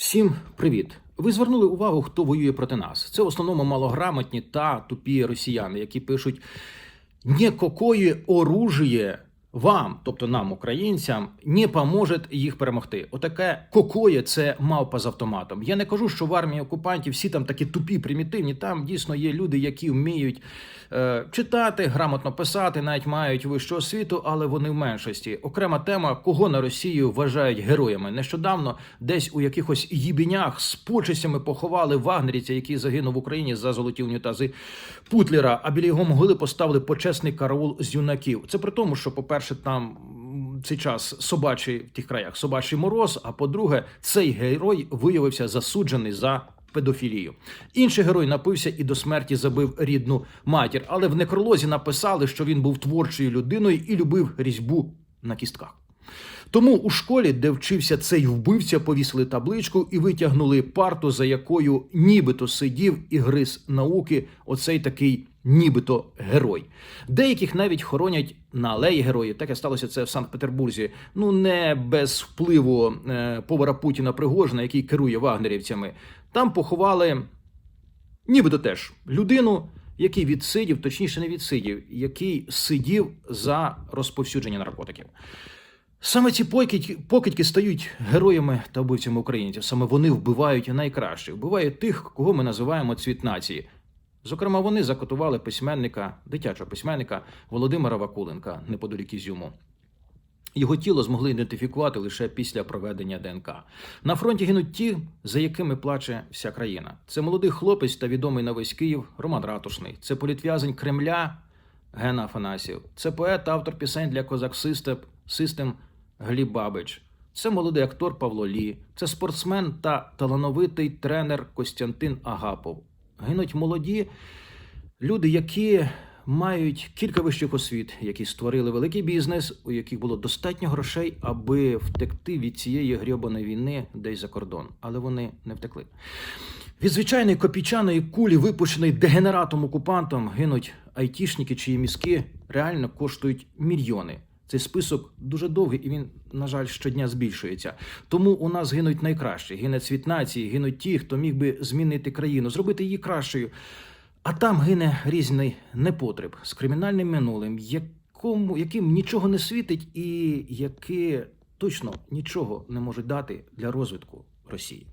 Всім привіт! Ви звернули увагу, хто воює проти нас. Це в основному малограмотні та тупі росіяни, які пишуть ніякої оружие вам, тобто нам, українцям, не поможе їх перемогти. Отаке кокоє це мавпа з автоматом. Я не кажу, що в армії окупантів всі там такі тупі, примітивні. Там дійсно є люди, які вміють е, читати, грамотно писати, навіть мають вищу освіту, але вони в меншості. Окрема тема, кого на Росію вважають героями. Нещодавно десь у якихось їбінях з почестями поховали вагнерівця, який загинув в Україні за золоті унітази Путлера. А біля його могили поставили почесний караул з юнаків. Це при тому, що, по-перше, там цей час собачий в тих краях собачий мороз. А по-друге, цей герой виявився засуджений за. Педофілію. Інший герой напився і до смерті забив рідну матір, але в некролозі написали, що він був творчою людиною і любив різьбу на кістках. Тому у школі, де вчився цей вбивця, повісили табличку і витягнули парту, за якою нібито сидів і гриз науки оцей такий нібито герой. Деяких навіть хоронять на алеї героїв. Таке сталося це в Санкт-Петербурзі. Ну не без впливу е, повара Путіна Пригожина, який керує вагнерівцями. Там поховали нібито теж людину, який відсидів, точніше не відсидів, який сидів за розповсюдження наркотиків. Саме ці покидьки, стають героями та вбивцями українців. Саме вони вбивають найкращих, вбивають тих, кого ми називаємо цвіт нації. Зокрема, вони закотували письменника, дитячого письменника Володимира Вакуленка неподалік Ізюму. Його тіло змогли ідентифікувати лише після проведення ДНК. На фронті гинуть ті, за якими плаче вся країна. Це молодий хлопець та відомий на весь Київ Роман Ратушний. Це політв'язень Кремля Гена Афанасів. Це поет, автор пісень для козак Систем, Гліб Бабич. Це молодий актор Павло Лі. Це спортсмен та талановитий тренер Костянтин Агапов. Гинуть молоді люди, які мають кілька вищих освіт, які створили великий бізнес, у яких було достатньо грошей, аби втекти від цієї грьобаної війни десь за кордон, але вони не втекли. Від звичайної копійчаної кулі, випущеної дегенератом окупантом, гинуть айтішники, чиї мізки реально коштують мільйони. Цей список дуже довгий і він, на жаль, щодня збільшується. Тому у нас гинуть найкращі. Гине цвіт нації, гинуть ті, хто міг би змінити країну, зробити її кращою. А там гине різний непотреб з кримінальним минулим, якому, яким нічого не світить, і які точно нічого не можуть дати для розвитку Росії.